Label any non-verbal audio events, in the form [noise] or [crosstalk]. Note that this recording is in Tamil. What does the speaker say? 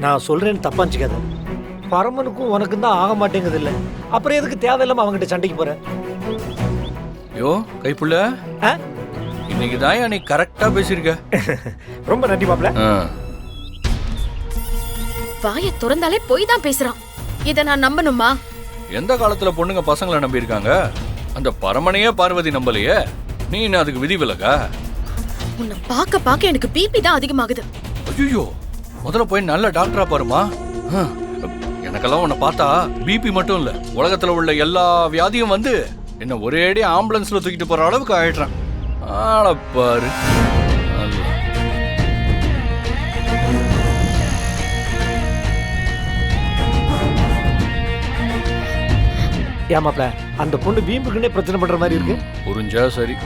நான் சொல்றேன்னு தப்பா நினச்சிக்காத. பரமனுக்கும் உனக்கும் தான் ஆக மாட்டேங்குது இல்ல. அப்புறம் எதுக்கு தேவையில்லாம அவங்ககிட்ட சண்டைக்கு போற? யோ கைப்புள்ள. ஆ? இன்னைக்கு தான் நீ கரெக்டா பேசியிருக்க. [laughs] ரொம்ப நன்றி மாப்ள ஆ. வாயை திறந்தாலே பொய் தான் பேசுறான். இத நான் நம்பணுமா? எந்த காலத்துல பொண்ணுங்க பசங்களை நம்பி இருக்காங்க அந்த பரமனையே பார்வதி நம்பலையே. நீ என்ன அதுக்கு விதி விலகா? உன்னை பார்க்க பார்க்க எனக்கு பிபி தான் அதிகமாகுது. ஐயோ முதல்ல போய் நல்ல டாக்டரா பாருமா. எனக்கெல்லாம் உன்னை பார்த்தா பிபி மட்டும் இல்ல உலகத்துல உள்ள எல்லா வியாதியும் வந்து என்ன ஒரேடி ஆம்புலன்ஸ்ல தூக்கிட்டு போற அளவுக்கு ஆயிடுறான். ஆளை பாரு. நல்லா. ஏன் மாப்ள அந்த பொண்ணு வீம்புக்குன்னே பிரச்சனை பண்ற மாதிரி இருக்கு. புரிஞ்சா சரி.